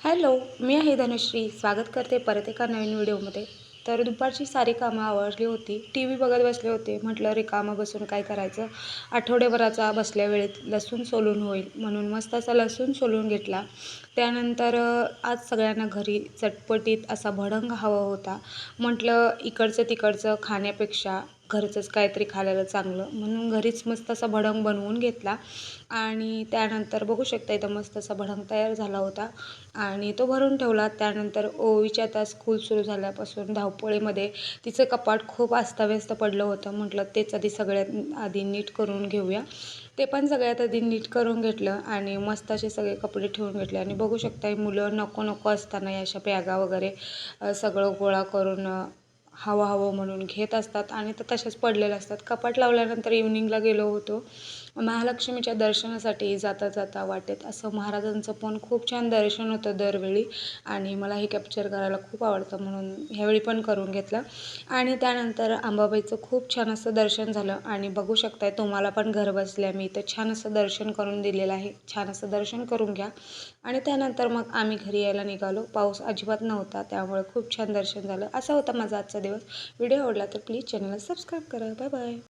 Hello मी आहे धनुश्री. स्वागत करते परत एका नवीन व्हिडिओमध्ये. तर दुपारची सारी कामं आवडली होती. टी व्ही बघत बसले होते. म्हटलं रिकामं बसून काय करायचं? आठवडेभराचा बसल्या वेळेत लसूण सोलून होईल. म्हणून मस्त असा लसूण सोलून घेतला. त्यानंतर आज सगळ्यांना घरी चटपटीत असा भडंग हवा होता. म्हटलं इकडचं तिकडचं खाण्यापेक्षा घरचंच काहीतरी खाल्लेलं चांगलं. म्हणून घरीच मस्त असा भडंग बनवून घेतला. आणि त्यानंतर बघू शकता इथं मस्त असा भडंग तयार झाला होता. आणि तो भरून ठेवला. त्यानंतर ओवीच्या आता स्कूल सुरू झाल्यापासून धावपळीमध्ये तिचं कपाट खूप अस्ताव्यस्त पडलं होतं. म्हटलं तेच आधी सगळ्यात आधी नीट करून घेऊया. ते पण सगळ्यात आधी नीट करून घेतलं आणि मस्त असे सगळे कपडे ठेवून घेतले. आणि बघू शकता मुलं नको नको असताना या अशा बॅगा वगैरे सगळं गोळा करून हवं हवं म्हणून घेत असतात आणि त्या तशाच पडलेल्या असतात. कपाट लावल्यानंतर इव्हनिंगला गेलो होतो. महालक्ष्मीच्या दर्शनासाठी जाता जाता वाटेत. असं महाराजांचं पण खूप छान दर्शन होतं दरवेळी आणि मला हे कॅप्चर करायला खूप आवडतं म्हणून ह्यावेळी पण करून घेतलं. आणि त्यानंतर अंबाबाईचं खूप छान असं दर्शन झालं आणि बघू शकताय तुम्हाला पण घर बसल्या मी इथं छान असं दर्शन करून दिलेलं आहे. छान असं दर्शन करून घ्या. आणि त्यानंतर मग आम्ही घरी यायला निघालो. पाऊस अजिबात नव्हता त्यामुळे खूप छान दर्शन झालं. असा होता माझा आजचा दिवस. व्हिडिओ आवडला तर प्लीज चॅनलला सबस्क्राईब करा. Bye bye.